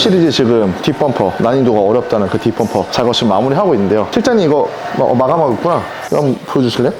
8시리즈 지금 뒷범퍼 난이도가 어렵다는 그 뒷범퍼 작업 지금 마무리하고 있는데요 실장님 이거 마- 마감하고 있구나 한번 보여주실래요?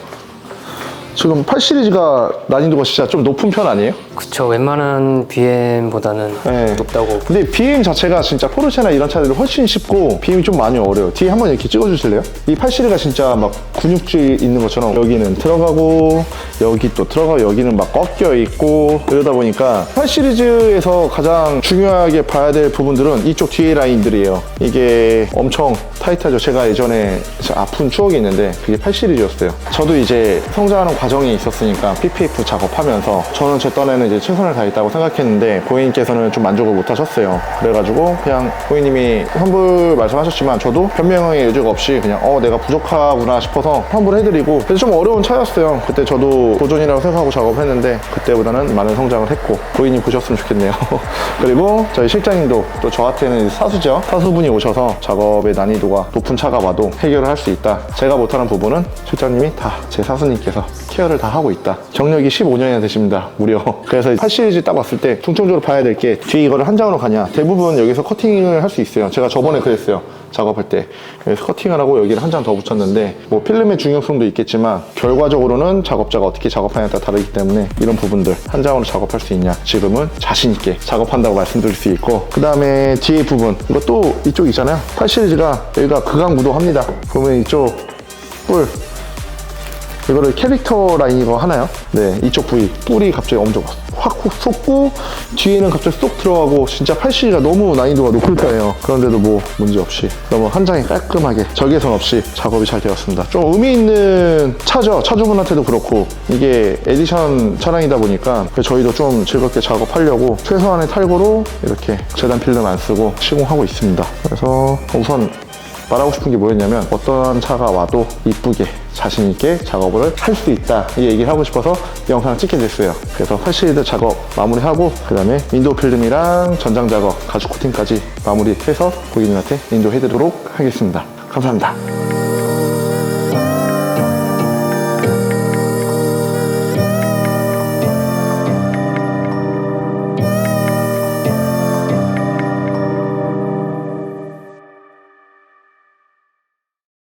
지금 8 시리즈가 난이도가 진짜 좀 높은 편 아니에요? 그쵸 웬만한 BM보다는 네. 높다고 근데 BM 자체가 진짜 포르쉐나 이런 차들이 훨씬 쉽고 BM이 좀 많이 어려워요. 뒤에 한번 이렇게 찍어주실래요? 이 8시리가 진짜 막 근육질 있는 것처럼 여기는 들어가고 여기 또 들어가고 여기는 막 꺾여 있고 이러다 보니까 8시리즈에서 가장 중요하게 봐야 될 부분들은 이쪽 뒤에 라인들이에요. 이게 엄청 타이트하죠. 제가 예전에 아픈 추억이 있는데 그게 8시리즈였어요. 저도 이제 성장하는 과정이 있었으니까 PPF 작업하면서 저는 제 딴에는 이제 최선을 다했다고 생각했는데 고객님께서는 좀 만족을 못 하셨어요. 그래가지고 그냥 고객님이 환불 말씀하셨지만 저도 변명의 여지가 없이 그냥 어 내가 부족하구나 싶어서 환불해드리고 그래서 좀 어려운 차였어요. 그때 저도 도전이라고 생각하고 작업했는데 그때보다는 많은 성장을 했고 고객님 보셨으면 좋겠네요. 그리고 저희 실장님도 또 저한테는 사수죠. 사수분이 오셔서 작업의 난이도가 높은 차가 와도 해결을 할 수 있다. 제가 못하는 부분은 실장님이 다 제 사수님께서 케어를 다 하고 있다. 경력이 15년이나 되십니다. 무려. 그래서 8 시리즈 딱 왔을 때 중점적으로 봐야 될 게 뒤에 이거를 한 장으로 가냐. 대부분 여기서 커팅을 할 수 있어요. 제가 저번에 그랬어요. 작업할 때. 그래서 커팅을 하고 여기를 한 장 더 붙였는데 뭐 필름의 중요성도 있겠지만 결과적으로는 작업자가 어떻게 작업하냐에 따라 다르기 때문에 이런 부분들 한 장으로 작업할 수 있냐. 지금은 자신 있게 작업한다고 말씀드릴 수 있고 그 다음에 뒤에 부분 이것도 이쪽 있잖아요. 8 시리즈가 여기가 극강 무도합니다. 보면 이쪽 뿔 이거를 캐릭터 라인 이거 하나요? 네, 이쪽 부위 뿔이 갑자기 엄청 확 솟고 뒤에는 갑자기 쏙 들어가고 진짜 8시가 너무 난이도가 높을 거예요. 그런데도 뭐 문제 없이 너무 한 장에 깔끔하게 절개선 없이 작업이 잘 되었습니다. 좀 의미 있는 차죠. 차주분한테도 그렇고 이게 에디션 차량이다 보니까 저희도 좀 즐겁게 작업하려고 최소한의 탈고로 이렇게 재단 필름 안 쓰고 시공하고 있습니다. 그래서 우선 말하고 싶은 게 뭐였냐면 어떤 차가 와도 이쁘게 자신 있게 작업을 할 수 있다. 이 얘기를 하고 싶어서 이 영상을 찍게 됐어요. 그래서 팔시리드 작업 마무리하고 그 다음에 윈도우 필름이랑 전장 작업 가죽 코팅까지 마무리해서 고객님한테 인도해드리도록 하겠습니다. 감사합니다